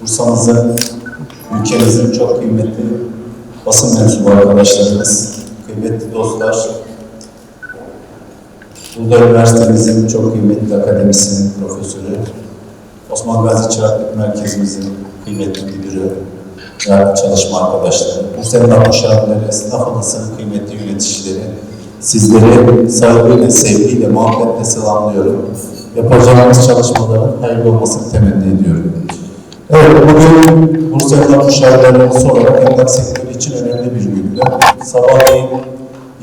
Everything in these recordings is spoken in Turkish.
Bursa'mızın, ülkemizin çok kıymetli basın mensubu arkadaşlarımız, kıymetli dostlar, Uludağ Üniversitemizin çok kıymetli akademisyen, profesörü, Osman Gazi Çıraklık Merkezimizin kıymetli müdürü, çalışma arkadaşları, Bursa Emlak Müşavirleri, esnaf odasının kıymetli yöneticileri, sizleri saygıyla, sevgiyle, muhabbetle selamlıyorum. Yapacağımız çalışmaların hayırlı olmasını temenni ediyorum. Evet, bugün Bursa Emlak Müşavirleri Odası olarak emlak sektörü için önemli bir gündü. Sabahleyin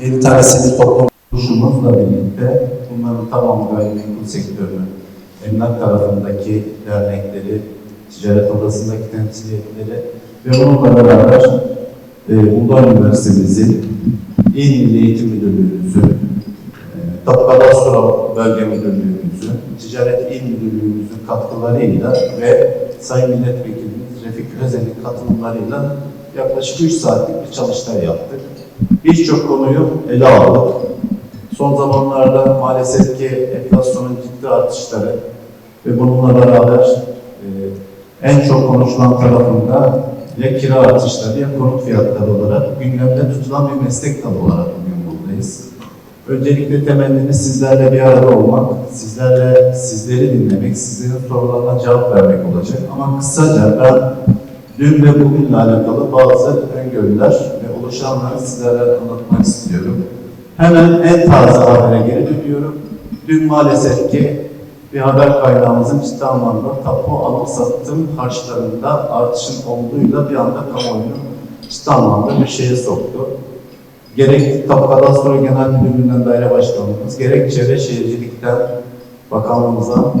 7 tane sivil toplum kuruluşumuzla birlikte bunların tamamı gayrimenkul sektörünün emlak tarafındaki dernekleri, ticaret odasındaki temsiliyetleri ve bununla beraber e, Uludağ Üniversitemizin İl Milli Eğitim Müdürlüğümüzün, e, Tapu Kadastro Bölge Müdürlüğümüzün, Ticaret İl Müdürlüğümüzün katkılarıyla ve Sayın Milletvekilimiz Refik Özen'in katılımlarıyla yaklaşık 3 saatlik bir çalıştay yaptık. Birçok konuyu ele aldık. Son zamanlarda maalesef ki enflasyonun ciddi artışları ve bununla beraber e, en çok konuşulan tarafında ya kira artışları ya konut fiyatları olarak gündemde tutulan bir meslek dalı olarak bugün buradayız. Öncelikle temennimiz sizlerle bir arada olmak, sizlerle sizleri dinlemek, sizlerin sorularına cevap vermek olacak. Ama kısaca ben dün ve bugünle alakalı bazı öngörüler ve oluşanları sizlere anlatmak istiyorum. Hemen en taze habere geri dönüyorum. Dün maalesef ki bir haber kaynağımızın ciddi anlamda tapu alım satım harçlarında artışın olduğuyla bir anda kamuoyunu ciddi anlamda bir şeye soktu. Gerek Kadastro Genel Müdürlüğü'nden daire başkanlığımız, gerek Çevre Şehircilik'ten bakanlığımıza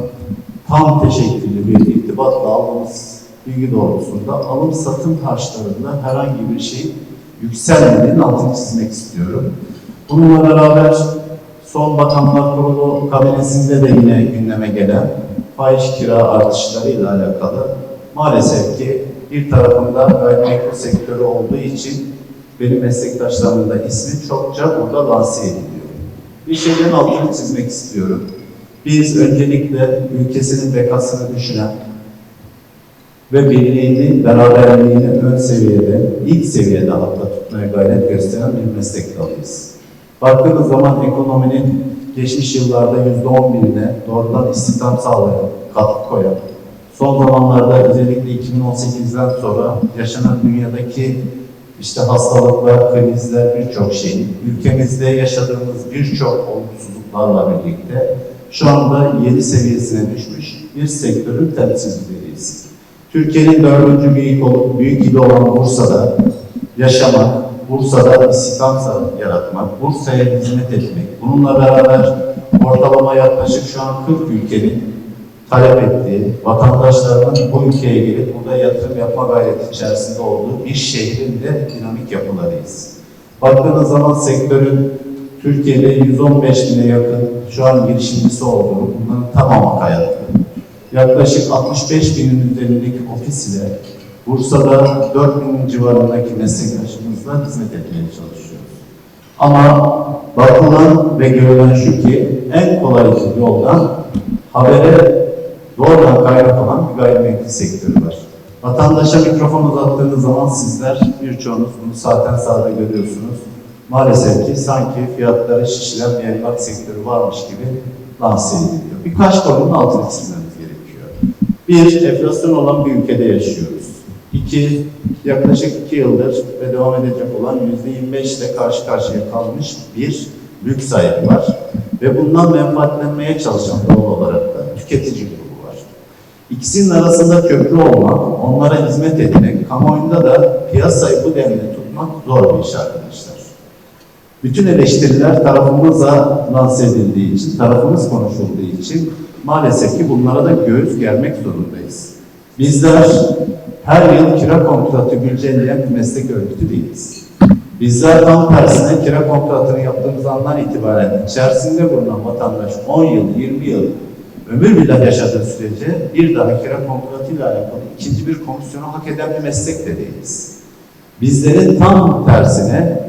tam teşekküllü bir irtibatla aldığımız bilgi doğrultusunda alım satım harçlarında herhangi bir şey yükselmediğinin altını çizmek istiyorum. Bununla beraber son Bakanlar Kurulu kabinesinde de yine gündeme gelen faiz kira artışlarıyla alakalı maalesef ki bir tarafında gayrimenkul sektörü olduğu için benim meslektaşlarımın da ismi çokça burada lanse ediliyor. Bir şeylerin altını çizmek istiyorum. Biz öncelikle ülkesinin bekasını düşünen ve birliğini, beraberliğini ön seviyede, ilk seviyede hatta tutmaya gayret gösteren bir meslek dalıyız. Baktığınız zaman ekonominin geçmiş yıllarda yüzde on birine doğrudan istihdam sağlayan, katkı koyan, son zamanlarda özellikle 2018'den sonra yaşanan dünyadaki işte hastalıklar, krizler, birçok şey, ülkemizde yaşadığımız birçok olumsuzluklarla birlikte şu anda 7 seviyesine düşmüş bir sektörün temsilcileriyiz. Türkiye'nin dördüncü büyük, büyük ili olan Bursa'da yaşamak, Bursa'da istihdam yaratmak, Bursa'ya hizmet etmek, bununla beraber ortalama yaklaşık şu an 40 ülkenin talep ettiği, vatandaşlarının bu ülkeye gelip burada yatırım yapma gayreti içerisinde olduğu bir şehrin de dinamik yapılarıyız. Baktığınız zaman sektörün Türkiye'de 115 bine yakın şu an girişimcisi olduğu, bunların tamamı kayalı. Yaklaşık 65 binin üzerindeki ofis ile Bursa'da 4 bin civarındaki meslektaşımızla hizmet etmeye çalışıyoruz. Ama bakılan ve görülen şu ki en kolay yoldan habere doğrudan kaynak olan bir gayrimenkul sektörü var. Vatandaşa mikrofon uzattığınız zaman sizler birçoğunuz bunu zaten sahada görüyorsunuz. Maalesef ki sanki fiyatları şişiren bir emlak sektörü varmış gibi lanse ediliyor. Birkaç konunun altını çizmemiz gerekiyor. Bir, enflasyon olan bir ülkede yaşıyoruz. İki, yaklaşık iki yıldır ve devam edecek olan yüzde 25 ile karşı karşıya kalmış bir lüks sahibi var. Ve bundan menfaatlenmeye çalışan doğal olarak da tüketici. İkisinin arasında köprü olmak, onlara hizmet etmek, kamuoyunda da piyasayı bu denli tutmak zor bir iş arkadaşlar. Bütün eleştiriler tarafımıza lanse edildiği için, tarafımız konuşulduğu için maalesef ki bunlara da göğüs germek zorundayız. Bizler her yıl kira kontratı güncelleyen bir meslek örgütü değiliz. Bizler tam tersine kira kontratını yaptığımız andan itibaren içerisinde bulunan vatandaş 10 yıl, 20 yıl ömür billah yaşadığı sürece bir daha kira kontratıyla alakalı ikinci bir komisyonu hak eden bir meslek de değiliz. Bizlerin tam tersine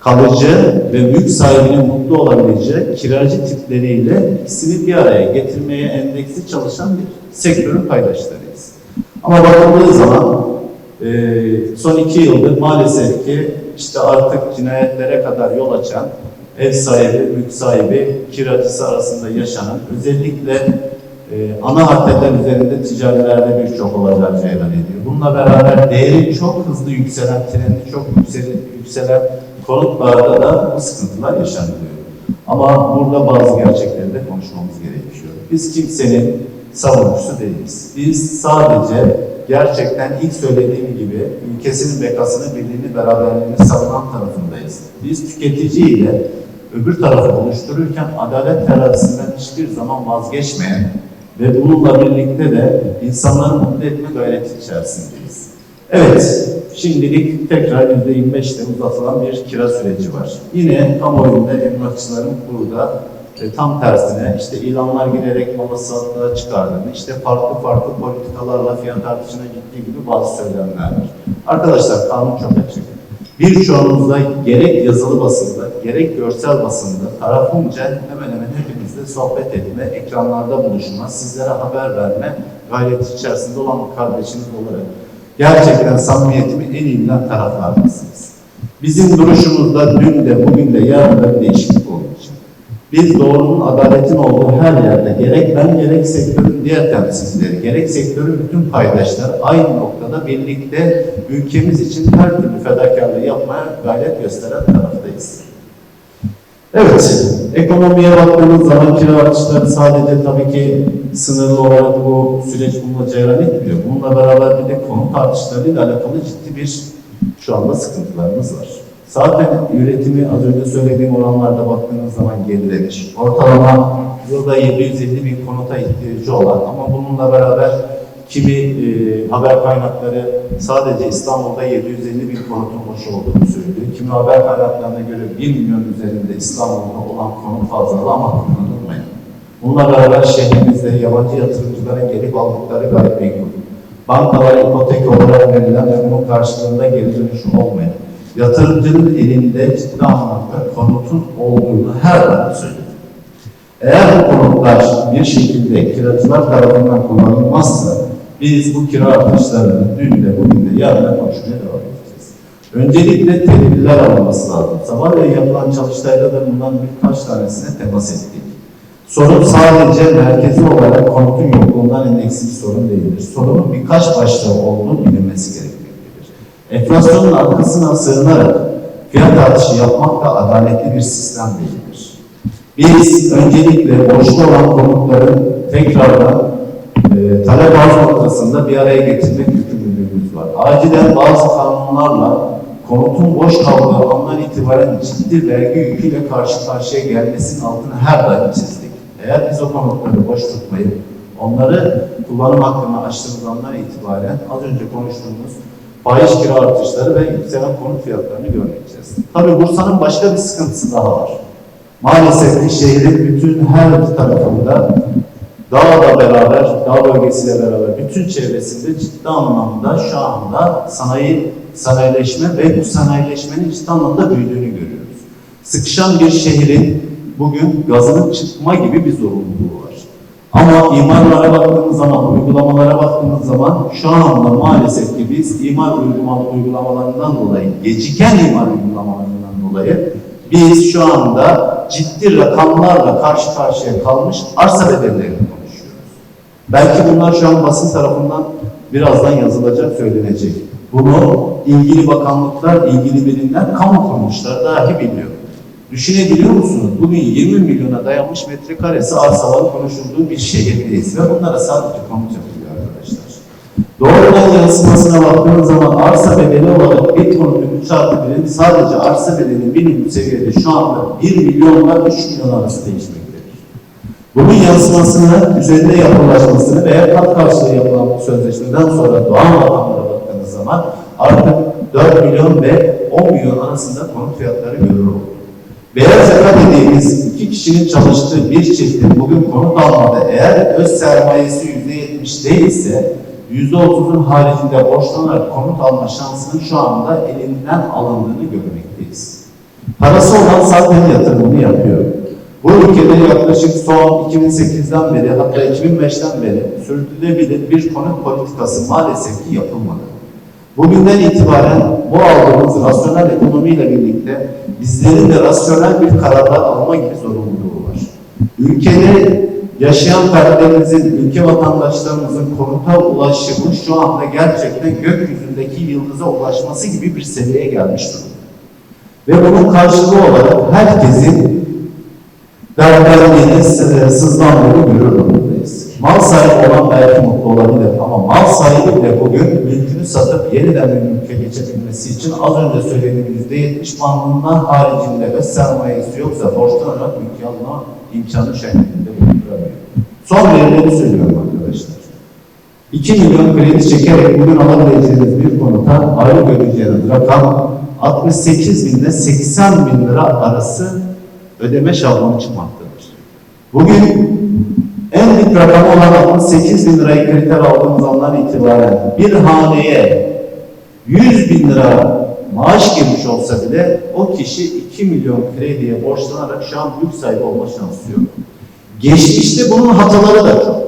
kalıcı ve mülk sahibinin mutlu olabileceği kiracı tipleriyle ikisini bir araya getirmeye endeksli çalışan bir sektörün paydaşlarıyız. Ama bakıldığı zaman e, son iki yıldır maalesef ki işte artık cinayetlere kadar yol açan ev sahibi, mülk sahibi, kiracısı arasında yaşanan özellikle e, ana haddeler üzerinde ticarilerde birçok olaylar cereyan ediyor. Bununla beraber değeri çok hızlı yükselen, trendi çok yükselen, yükselen konutlarda da bu sıkıntılar yaşanıyor. Ama burada bazı gerçekleri de konuşmamız gerekiyor. Biz kimsenin savunucusu değiliz. Biz sadece gerçekten ilk söylediğim gibi ülkesinin bekasını, birliğini, beraberliğini savunan tarafındayız. Biz tüketici ile öbür tarafı oluştururken adalet terazisinden hiçbir zaman vazgeçmeyen ve bununla birlikte de insanları mutlu etme gayreti içerisindeyiz. Evet, şimdilik tekrar %25'te uzatılan bir kira süreci var. Yine kamuoyunda emlakçıların burada e, tam tersine işte ilanlar girerek mamasatlığa çıkardığını, işte farklı farklı politikalarla fiyat artışına gittiği gibi bazı söylemler var. Arkadaşlar kanun çok açık. Birçoğunuzda gerek yazılı basında, gerek görsel basında tarafımca hemen hemen hepinizle sohbet etme, ekranlarda buluşma, sizlere haber verme gayreti içerisinde olan kardeşiniz olarak gerçekten samimiyetimi en iyi bilen taraflardasınız. Bizim duruşumuzda dün de bugün de yarın da değişiklik. Biz doğrunun, adaletin olduğu her yerde gerek ben gerek sektörün diğer temsilcileri, gerek sektörün bütün paydaşları aynı noktada birlikte ülkemiz için her türlü fedakarlığı yapmaya gayret gösteren taraftayız. Evet, ekonomiye baktığımız zaman kira artışları sadece tabii ki sınırlı olarak bu süreç bununla cereyan etmiyor. Bununla beraber bir de konut artışlarıyla alakalı ciddi bir şu anda sıkıntılarımız var. Zaten üretimi az önce söylediğim oranlarda baktığınız zaman gerilemiş. Ortalama yılda 750 bin konuta ihtiyacı olan ama bununla beraber kimi e, haber kaynakları sadece İstanbul'da 750 bin konutun boş olduğunu söylüyor. Kimi haber kaynaklarına göre 1 milyon üzerinde İstanbul'da olan konut fazlalığı ama kullanılmayan. Bununla beraber şehrimizde yabancı yatırımcıların gelip aldıkları gayet menkul. Bankalara ipotek olarak verilen ve bunun karşılığında geri dönüşüm olmayan, yatırımcının elinde ciddi anlamda konutun olduğunu her zaman söylüyor. Eğer bu konutlar bir şekilde kiracılar tarafından kullanılmazsa biz bu kira artışlarını dün de bugün de yarın da konuşmaya devam edeceğiz. Öncelikle tedbirler alınması lazım. Sabahleyin yapılan çalıştayda da bundan birkaç tanesine temas ettik. Sorun sadece merkezi olarak konutun yokluğundan endeksli bir sorun değildir. Sorunun birkaç başlığı olduğu bilinmesi gerekmektedir. Enflasyonun arkasına sığınarak fiyat artışı yapmak da adaletli bir sistem değildir. Biz öncelikle borçlu olan konutların tekrardan e, talep arz noktasında bir araya getirmek yükümlülüğümüz var. Acilen bazı kanunlarla konutun boş kaldığı andan itibaren ciddi vergi yüküyle karşı karşıya gelmesinin altını her daim çizdik. Eğer biz o konutları boş tutmayıp onları kullanım hakkını açtığımız andan itibaren az önce konuştuğumuz fahiş kira artışları ve yükselen konut fiyatlarını görmeyeceğiz. Tabii Bursa'nın başka bir sıkıntısı daha var. Maalesef ki şehrin bütün her tarafında dağla beraber, dağ bölgesiyle beraber bütün çevresinde ciddi anlamda şu anda sanayi, sanayileşme ve bu sanayileşmenin ciddi anlamda büyüdüğünü görüyoruz. Sıkışan bir şehrin bugün gazının çıkma gibi bir zorunluluğu. Ama imarlara baktığımız zaman, uygulamalara baktığımız zaman şu anda maalesef ki biz imar uygulama, uygulamalarından dolayı, geciken imar uygulamalarından dolayı biz şu anda ciddi rakamlarla karşı karşıya kalmış arsa bedellerini konuşuyoruz. Belki bunlar şu an basın tarafından birazdan yazılacak, söylenecek. Bunu ilgili bakanlıklar, ilgili birimler, kamu kuruluşları dahi biliyor. Düşünebiliyor musunuz? Bugün 20 milyona dayanmış metrekaresi arsaların konuşulduğu bir şehirdeyiz ve bunlara sadece konut yapılıyor arkadaşlar. Doğrudan yansımasına baktığınız zaman arsa bedeli olarak bir konutun 3 artı birin sadece arsa bedeli minimum seviyede şu anda 1 milyonla 3 milyon arası değişmektedir. Bunun yansımasını, üzerinde yapılaşmasını veya kat karşılığı yapılan sözleşmeden sonra doğal rakamlara baktığınız zaman artık 4 milyon ve 10 milyon arasında konut fiyatları görür oldu. Beyaz yaka dediğimiz iki kişinin çalıştığı bir çiftin bugün konut almada eğer öz sermayesi %70 değilse %30'un haricinde borçlanarak konut alma şansının şu anda elinden alındığını görmekteyiz. Parası olan zaten yatırımını yapıyor. Bu ülkede yaklaşık son 2008'den beri hatta 2005'ten beri sürdürülebilir bir konut politikası maalesef ki yapılmadı. Bugünden itibaren bu aldığımız rasyonel ekonomiyle birlikte bizlerin de rasyonel bir kararlar alma gibi zorunluluğu var. Ülkede yaşayan fertlerimizin, ülke vatandaşlarımızın konuta ulaşımı şu anda gerçekten gökyüzündeki yıldıza ulaşması gibi bir seviyeye gelmiş durumda. Ve bunun karşılığı olarak herkesin dertlerine sızlandığını görür durumdayız. Mal sahibi olan belki mutlu olabilir ama mal sahibi bile bugün mülkünü satıp yeniden bir mülke geçebilmesi için az önce söylediğim yüzde yetmiş bandından haricinde ve sermayesi yoksa borçlanarak mülki alma imkanı şeklinde bulunduramıyor. Son verileri söylüyorum arkadaşlar. 2 milyon kredi çekerek bugün alabileceğiniz bir konuta aylık ödeyeceğiniz rakam 68 bin ile 80 bin lira arası ödeme şablonu çıkmaktadır. Bugün en büyük rakamı olan 68 bin lirayı kriter aldığımız andan itibaren bir haneye 100 bin lira maaş girmiş olsa bile o kişi 2 milyon krediye borçlanarak şu an mülk sahibi olma şansı yok. Geçmişte bunun hataları da çok.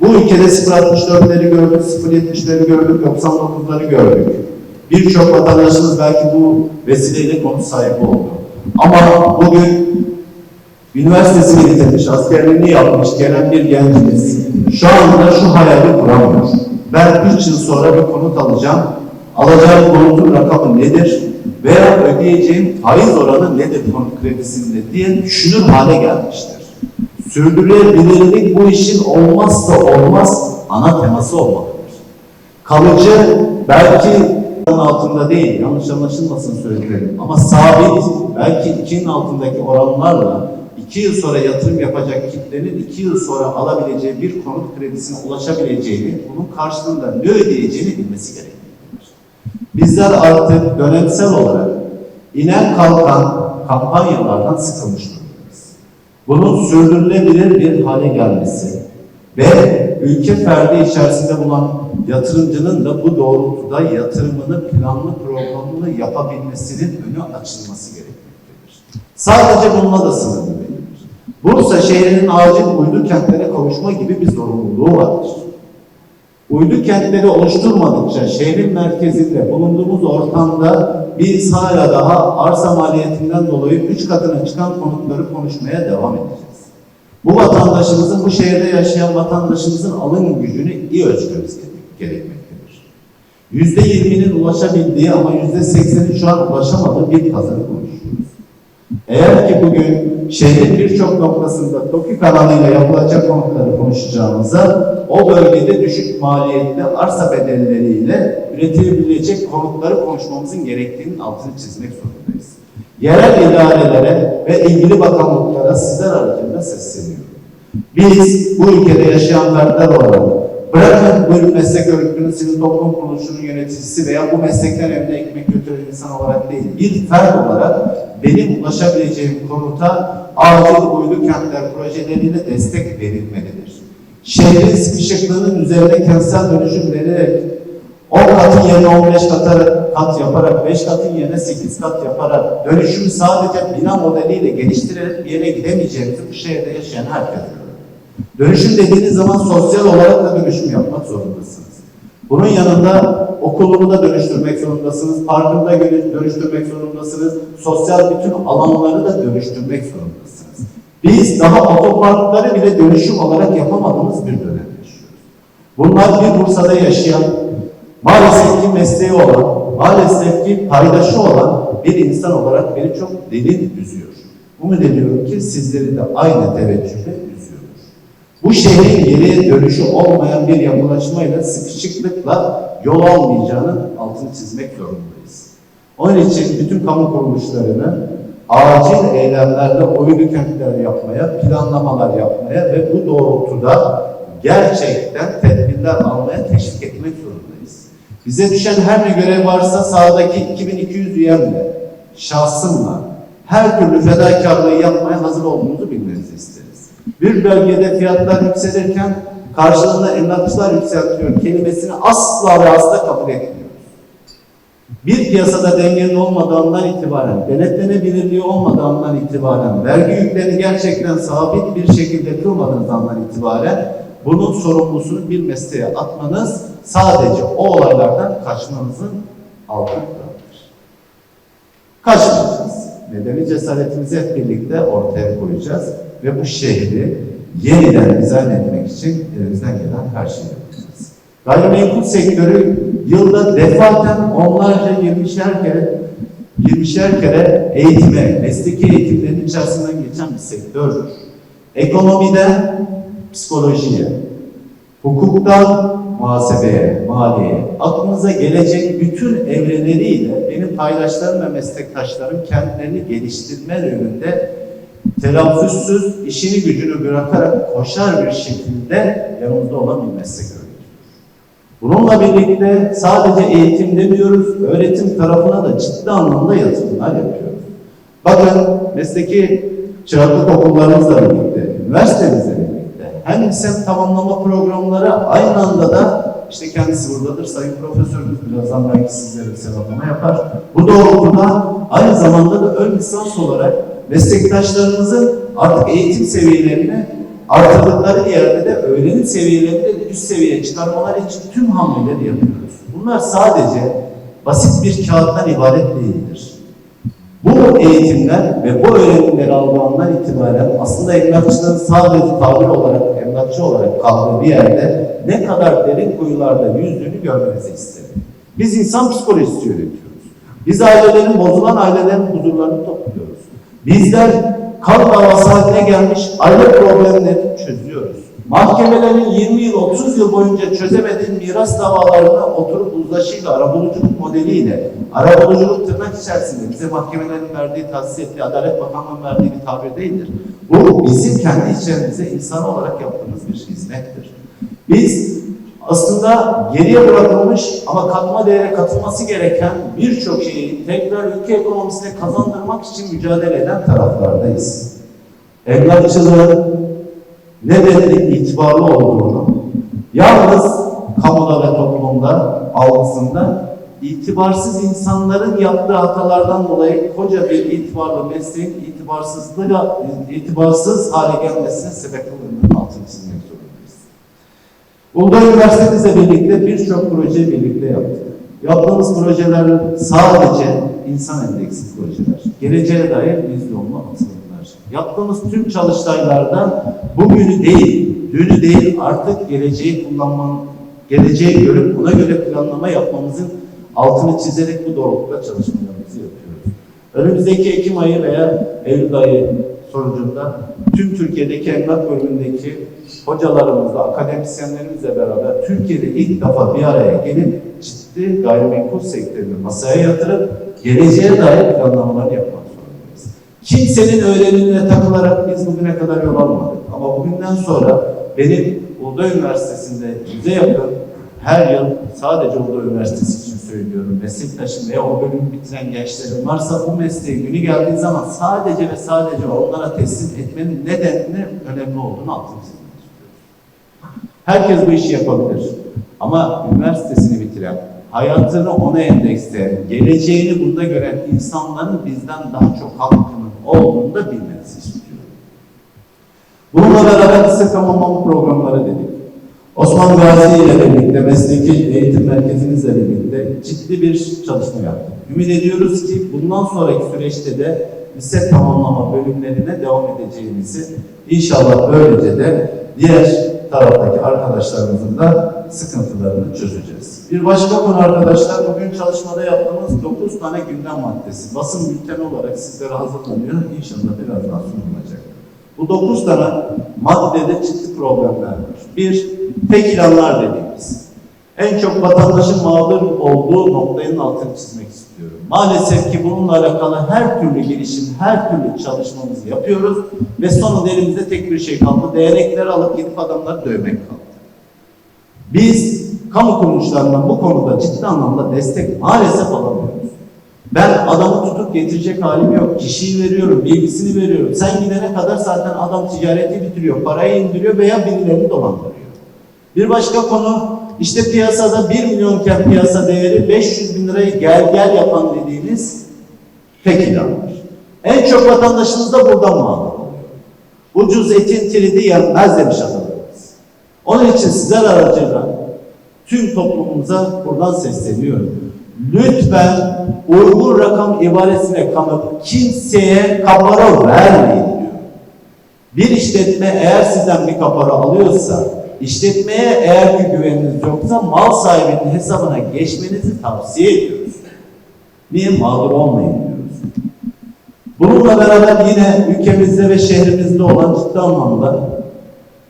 Bu ülkede 0.64'leri gördük, 0.70'leri gördük, 99'ları gördük. Birçok vatandaşımız belki bu vesileyle konu sahibi oldu. Ama bugün üniversitesini bitirmiş, askerliğini yapmış gelen bir gencimiz şu anda şu hayali kuramıyor. Ben 3 yıl sonra bir konut alacağım. Alacağım konutun rakamı nedir? Veya ödeyeceğim faiz oranı nedir konut kredisinde diye düşünür hale gelmiştir. Sürdürülebilirlik bu işin olmazsa olmaz ana teması olmalıdır. Kalıcı belki altında değil, yanlış anlaşılmasın söyleyelim ama sabit belki ikinin altındaki oranlarla iki yıl sonra yatırım yapacak kitlenin iki yıl sonra alabileceği bir konut kredisine ulaşabileceğini, bunun karşılığında ne ödeyeceğini bilmesi gerekmektedir. Bizler artık dönemsel olarak inen kalkan kampanyalardan sıkılmış durumdayız. Bunun sürdürülebilir bir hale gelmesi ve ülke ferdi içerisinde bulunan yatırımcının da bu doğrultuda yatırımını planlı programlı yapabilmesinin önü açılması gerekmektedir. Sadece bununla da sınırlı. Bursa şehrinin acil uydu kentlere kavuşma gibi bir zorunluluğu vardır. Uydu kentleri oluşturmadıkça şehrin merkezinde bulunduğumuz ortamda biz hala daha arsa maliyetinden dolayı üç katına çıkan konutları konuşmaya devam edeceğiz. Bu vatandaşımızın, bu şehirde yaşayan vatandaşımızın alım gücünü iyi ölçmemiz gerekmektedir. Yüzde yirminin ulaşabildiği ama yüzde sekseni şu an ulaşamadığı bir pazarı konuşuyoruz. Eğer ki bugün şehrin birçok noktasında TOKİ kanalıyla yapılacak konutları konuşacağımıza o bölgede düşük maliyetli arsa bedelleriyle üretilebilecek konutları konuşmamızın gerektiğinin altını çizmek zorundayız. Yerel idarelere ve ilgili bakanlıklara sizler aracılığıyla sesleniyorum. Biz bu ülkede yaşayan fertler olarak bırakın bu meslek örgütünün sivil toplum kuruluşunun yöneticisi veya bu meslekten evine ekmek götüren insan olarak değil, bir fert olarak benim ulaşabileceğim konuta acil uydu kentler projeleriyle destek verilmelidir. Şehrin sıkışıklığının üzerine kentsel dönüşüm verilerek 10 katın yerine 15 kata, kat yaparak, 5 katın yerine 8 kat yaparak dönüşümü sadece bina modeliyle geliştirerek bir yere gidemeyeceğimizi bu şehirde yaşayan herkes. Dönüşüm dediğiniz zaman sosyal olarak da dönüşüm yapmak zorundasınız. Bunun yanında okulunu da dönüştürmek zorundasınız, parkını da dönüştürmek zorundasınız, sosyal bütün alanları da dönüştürmek zorundasınız. Biz daha otoparkları bile dönüşüm olarak yapamadığımız bir dönem yaşıyoruz. Bunlar bir Bursa'da yaşayan, maalesef ki mesleği olan, maalesef ki paydaşı olan bir insan olarak beni çok derin üzüyor. Umut ediyorum ki sizleri de aynı teveccühle. Bu şehrin geriye dönüşü olmayan bir yapılaşmayla sıkışıklıkla yol almayacağının altını çizmek zorundayız. Onun için bütün kamu kuruluşlarını acil eylemlerle oyunu kentler yapmaya, planlamalar yapmaya ve bu doğrultuda gerçekten tedbirler almaya teşvik etmek zorundayız. Bize düşen her ne görev varsa sahadaki 2200 üyemle, şahsımla her türlü fedakarlığı yapmaya hazır olduğumuzu bilmenizi isteriz. Bir bölgede fiyatlar yükselirken karşılığında emlakçılar yükseltiyor kelimesini asla ve asla kabul etmiyoruz. bir piyasada dengenin olmadığından itibaren, denetlenebilirliği olmadığından itibaren, vergi yüklerini gerçekten sabit bir şekilde kılmadığınız itibaren bunun sorumlusunu bir mesleğe atmanız sadece o olaylardan kaçmanızın altındadır. Kaçmayacağız. Nedeni cesaretimizi hep birlikte ortaya koyacağız ve bu şehri yeniden dizayn etmek için elimizden gelen her şeyi yapacağız. Gayrimenkul sektörü yılda defaten onlarca yirmişer kere yirmişer kere eğitime, mesleki eğitimlerin içerisinden geçen bir sektördür. Ekonomiden psikolojiye, hukuktan muhasebeye, maliyeye, aklınıza gelecek bütün evrenleriyle benim paydaşlarım ve meslektaşlarım kendilerini geliştirme yönünde telaffuzsuz işini gücünü bırakarak koşar bir şekilde yanımızda olan bir. Bununla birlikte sadece eğitim demiyoruz, öğretim tarafına da ciddi anlamda yatırımlar yapıyoruz. Bakın mesleki çıraklık okullarımızla birlikte, üniversitemizle birlikte hem lisem tamamlama programları aynı anda da işte kendisi buradadır. Sayın Profesörümüz birazdan belki sizlere bir selamlama yapar. Bu doğrultuda aynı zamanda da ön lisans olarak meslektaşlarımızın artık eğitim seviyelerini artırdıkları yerde de öğrenim seviyelerini de üst seviyeye çıkarmaları için tüm hamleleri yapıyoruz. Bunlar sadece basit bir kağıttan ibaret değildir. Bu eğitimler ve bu öğrenimleri aldığı andan itibaren aslında emlakçının sadece tabir olarak, emlakçı olarak kaldığı bir yerde ne kadar derin kuyularda yüzdüğünü görmenizi isterim. Biz insan psikolojisi yönetiyoruz. Biz ailelerin, bozulan ailelerin huzurlarını topluyoruz. Bizler kan davası haline gelmiş aile problemlerini çözüyoruz. Mahkemelerin 20 yıl, 30 yıl boyunca çözemediği miras davalarını oturup uzlaşıyla, arabuluculuk modeliyle, arabuluculuk tırnak içerisinde bize mahkemelerin verdiği, tahsis ettiği, Adalet Bakanlığı'nın verdiği bir tabir değildir. Bu bizim kendi içerimizde insan olarak yaptığımız bir hizmettir. Biz aslında geriye bırakılmış ama katma değere katılması gereken birçok şeyi tekrar ülke ekonomisine kazandırmak için mücadele eden taraflardayız. Emlakçılığın ne denli itibarlı olduğunu, yalnız kamuda ve toplumda algısında itibarsız insanların yaptığı hatalardan dolayı koca bir itibarlı mesleğin itibarsızlığa, itibarsız hale gelmesine sebep olduğunun altını çizmek zorundayız. Uludağ Üniversitemizle birlikte birçok proje birlikte yaptık. Yaptığımız projeler sadece insan endeksi projeler. Geleceğe dair vizyonlu atılımlar. Yaptığımız tüm çalıştaylarda bugünü değil, dünü değil artık geleceği kullanmanın, geleceği görüp buna göre planlama yapmamızın altını çizerek bu doğrultuda çalışmalarımızı yapıyoruz. Önümüzdeki Ekim ayı veya Eylül ayı sonucunda tüm Türkiye'deki emlak bölümündeki hocalarımızla, akademisyenlerimizle beraber Türkiye'de ilk defa bir araya gelip ciddi gayrimenkul sektörünü masaya yatırıp geleceğe dair planlamalar yapmak zorundayız. Kimsenin öğrenimine takılarak biz bugüne kadar yol almadık. Ama bugünden sonra benim Uludağ Üniversitesi'nde yüze yakın her yıl sadece Uludağ Üniversitesi için söylüyorum. Meslektaşım veya o bölümü bitiren gençlerim varsa bu mesleği günü geldiği zaman sadece ve sadece onlara teslim etmenin nedenini önemli olduğunu altını çizmek istiyorum. Herkes bu işi yapabilir. Ama üniversitesini bitiren, hayatını ona endeksleyen, geleceğini bunda gören insanların bizden daha çok hakkının olduğunu da bilmenizi istiyorum. Bununla beraber lise tamamlama programları dedik. Osman Gazi ile birlikte, mesleki eğitim merkezimizle birlikte ciddi bir çalışma yaptık. Ümit ediyoruz ki bundan sonraki süreçte de lise tamamlama bölümlerine devam edeceğimizi inşallah böylece de diğer taraftaki arkadaşlarımızın da sıkıntılarını çözeceğiz. Bir başka konu arkadaşlar, bugün çalışmada yaptığımız 9 tane gündem maddesi. Basın bülteni olarak sizlere hazırlanıyor. İnşallah birazdan sunulacak. Bu 9 tane maddede ciddi problemler var. Bir, tek ilanlar dediğimiz. En çok vatandaşın mağdur olduğu noktanın altını çizmek istiyorum. Maalesef ki bununla alakalı her türlü girişim, her türlü çalışmamızı yapıyoruz ve sonunda elimizde tek bir şey kaldı. Değnekleri alıp gidip adamları dövmek kaldı. Biz kamu kuruluşlarından bu konuda ciddi anlamda destek maalesef alamıyoruz. Ben adamı tutup getirecek halim yok. Kişiyi veriyorum, bilgisini veriyorum. Sen gidene kadar zaten adam ticareti bitiriyor, parayı indiriyor veya birilerini dolandırıyor. Bir başka konu işte piyasada 1 milyonken piyasa değeri 500 bin lirayı gel gel yapan dediğiniz tek ilanlar. En çok vatandaşımız da buradan mağdur. Ucuz etin tridi yenmez demiş atalarımız. Onun için sizler aracıyla tüm toplumumuza buradan sesleniyorum. Lütfen uygun rakam ibaresine kanıp kimseye kapara vermeyin diyor. Bir işletme eğer sizden bir kapara alıyorsa, işletmeye eğer ki güveniniz yoksa mal sahibinin hesabına geçmenizi tavsiye ediyoruz. Niye mağdur olmayın diyoruz. Bununla beraber yine ülkemizde ve şehrimizde olan ciddi anlamda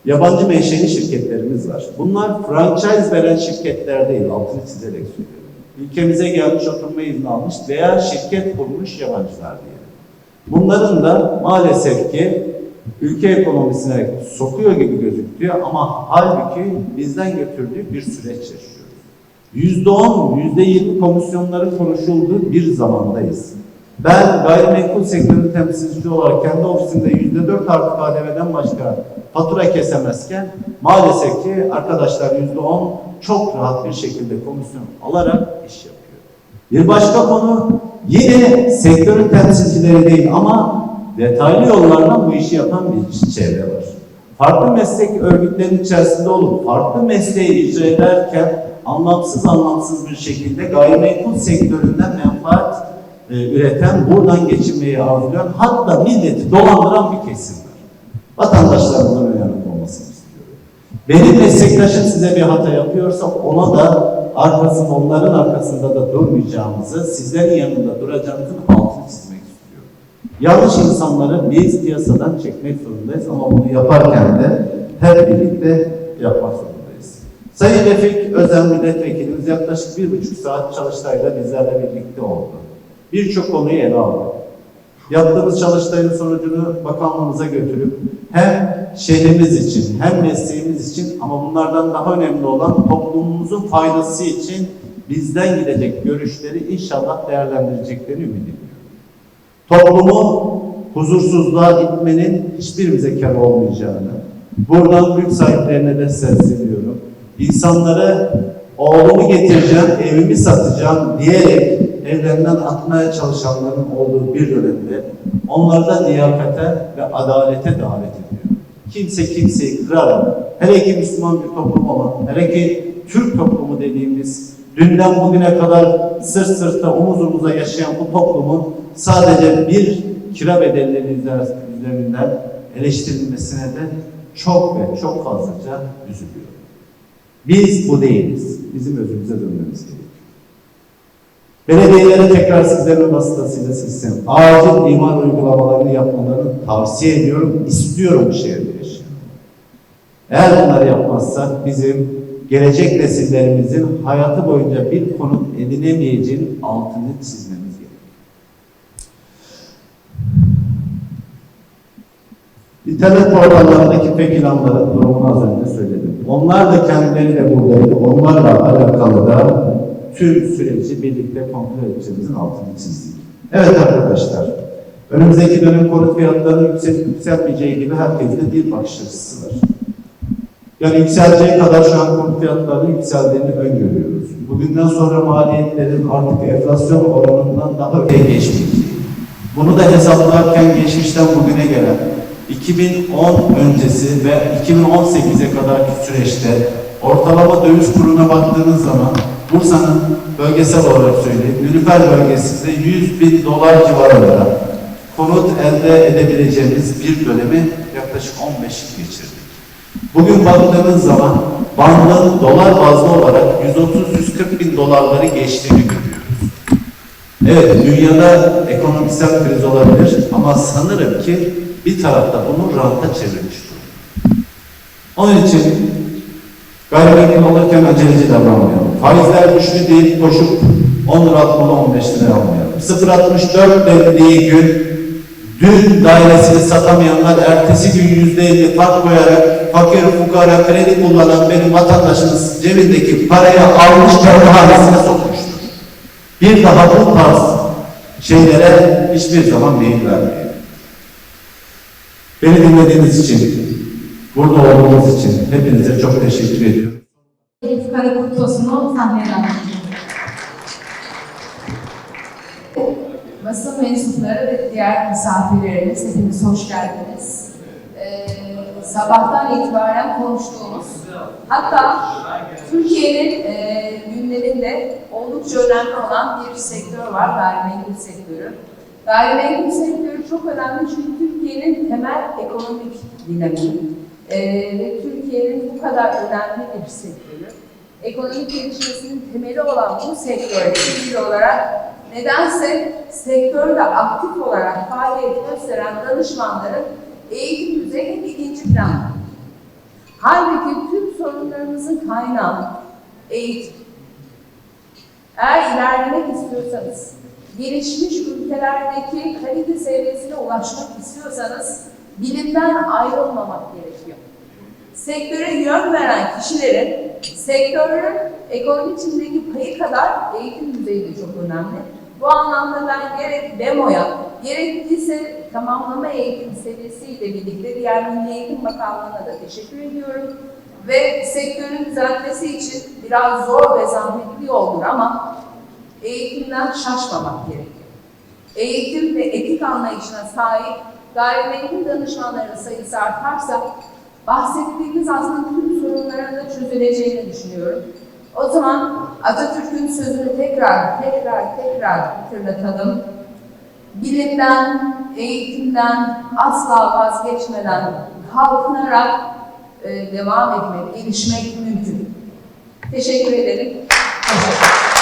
yabancı menşeli şirketlerimiz var. Bunlar franchise veren şirketler değil, altını çizerek söylüyorum. Ülkemize gelmiş, oturma izni almış veya şirket kurmuş yabancılar diyelim. Bunların da maalesef ki ülke ekonomisine sokuyor gibi gözüküyor ama halbuki bizden götürdüğü bir süreç yaşıyoruz. Yüzde on, yüzde yirmi komisyonların konuşulduğu bir zamandayız. Ben gayrimenkul sektörü temsilcisi olarak kendi ofisimde yüzde dört artı KDV'den başka fatura kesemezken maalesef ki arkadaşlar yüzde on çok rahat bir şekilde komisyon alarak iş yapıyor. Bir başka konu yine sektörün temsilcileri değil ama detaylı yollardan bu işi yapan bir çevre var. Farklı meslek örgütlerinin içerisinde olup farklı mesleği icra ederken anlamsız anlamsız bir şekilde gayrimenkul sektöründen menfaat e, üreten, buradan geçinmeyi arzulayan, hatta milleti dolandıran bir kesim var. Vatandaşlar bundan uyanık olmasını istiyorum. Benim meslektaşım size bir hata yapıyorsa ona da arkasında, onların arkasında da durmayacağımızı, sizlerin yanında istiyorum. Yanlış insanları biz piyasadan çekmek zorundayız ama bunu yaparken de hep birlikte yapmak zorundayız. Sayın Refik Özen Milletvekilimiz yaklaşık bir buçuk saat çalıştayla bizlerle birlikte oldu. Birçok konuyu ele aldı. Yaptığımız çalıştayın sonucunu bakanlığımıza götürüp hem şehrimiz için hem mesleğimiz için ama bunlardan daha önemli olan toplumumuzun faydası için bizden gidecek görüşleri inşallah değerlendireceklerini ümit ediyorum. Toplumu huzursuzluğa itmenin hiçbirimize kar olmayacağını, buradan mülk sahiplerine de sesleniyorum. İnsanları oğlumu getireceğim, evimi satacağım diyerek evlerinden atmaya çalışanların olduğu bir dönemde onları da liyakate ve adalete davet ediyor. Kimse kimseyi kırarak, hele ki Müslüman bir toplum olan, hele ki Türk toplumu dediğimiz, dünden bugüne kadar sırt sırta, omuz omuza yaşayan bu toplumun sadece bir kira bedelleri üzerinden eleştirilmesine de çok ve çok fazlaca üzülüyor. Biz bu değiliz. Bizim özümüze dönmemiz gerekiyor. Belediyelere tekrar sizlerin vasıtasıyla sesleniyorum. Acil imar uygulamalarını yapmalarını tavsiye ediyorum, istiyorum şehirde yaşayan. Eğer bunları yapmazsak bizim gelecek nesillerimizin hayatı boyunca bir konut edinemeyeceğinin altını çizmemiz gerekiyor. İnternet portallarındaki pek ilanların durumunu az önce söyledim. Onlar da kendileri de buradaydı. Onlarla alakalı da tüm süreci birlikte kontrol edeceğimizin altını çizdik. Evet arkadaşlar, önümüzdeki dönem konut fiyatlarının yükselip yükselmeyeceği gibi herkesin de bir bakış açısı var. Yani yükseleceği kadar şu an konut fiyatlarının yükseldiğini öngörüyoruz. Bugünden sonra maliyetlerin artık enflasyon oranından daha öteye geçmeyeceği. Bunu da hesaplarken geçmişten bugüne gelen 2010 öncesi ve 2018'e kadarki süreçte ortalama döviz kuruna baktığınız zaman Bursa'nın bölgesel olarak söyleyeyim, Nülüfer bölgesinde 100 bin dolar civarında konut elde edebileceğimiz bir dönemi yaklaşık 15 yıl geçirdik. Bugün baktığınız zaman bandın dolar bazlı olarak 130-140 bin dolarları geçtiğini görüyoruz. Evet, dünyada ekonomiksel kriz olabilir ama sanırım ki bir tarafta bunu ranta çevirmiş. Onun için gayrimenkul alırken aceleci davranmayalım. Faizler düştü deyip koşup 10 lira atmalı 15 lira almayalım. 0.64 dendiği gün dün dairesini satamayanlar ertesi gün %50 fark koyarak fakir fukara kredi kullanan benim vatandaşımız cebindeki parayı almış kendi hanesine sokmuştur. Bir daha bu tarz şeylere hiçbir zaman değil vermeyin. Beni dinlediğiniz için, burada olduğunuz için hepinize çok teşekkür ediyorum. Hedef Karakurtos'unu sahneye. Basın mensupları ve diğer misafirlerimiz, hepiniz hoş geldiniz. Ee, sabahtan itibaren konuştuğumuz, hatta Türkiye'nin e, gündeminde oldukça önemli olan bir sektör var, gayrimenkul sektörü. Gayrimenkul sektörü çok önemli çünkü Türkiye'nin temel ekonomik dinamiği e, ve Türkiye'nin bu kadar önemli bir sektörü. Ekonomik gelişmesinin temeli olan bu sektörle ilgili olarak nedense sektörde aktif olarak faaliyet gösteren danışmanların eğitim düzeyi hep ikinci planda. Halbuki tüm sorunlarımızın kaynağı eğitim. Eğer ilerlemek istiyorsanız, gelişmiş ülkelerdeki kalite seviyesine ulaşmak istiyorsanız bilimden ayrılmamak gerekiyor. Sektöre yön veren kişilerin sektörün ekonomi içindeki payı kadar eğitim düzeyi de çok önemli. Bu anlamda ben gerek demoya, gerekirse tamamlama eğitim seviyesiyle birlikte diğer Milli Eğitim Bakanlığı'na da teşekkür ediyorum. Ve sektörün düzeltmesi için biraz zor ve zahmetli yoldur ama eğitimden şaşmamak gerekiyor. Eğitim ve etik anlayışına sahip gayrimenkul danışmanların sayısı artarsa bahsettiğimiz aslında tüm sorunların da çözüleceğini düşünüyorum. O zaman Atatürk'ün sözünü tekrar, tekrar, tekrar hatırlatalım. Bilimden, eğitimden asla vazgeçmeden kalkınarak e, devam etmek, gelişmek mümkün. Teşekkür ederim. Hoşçakalın.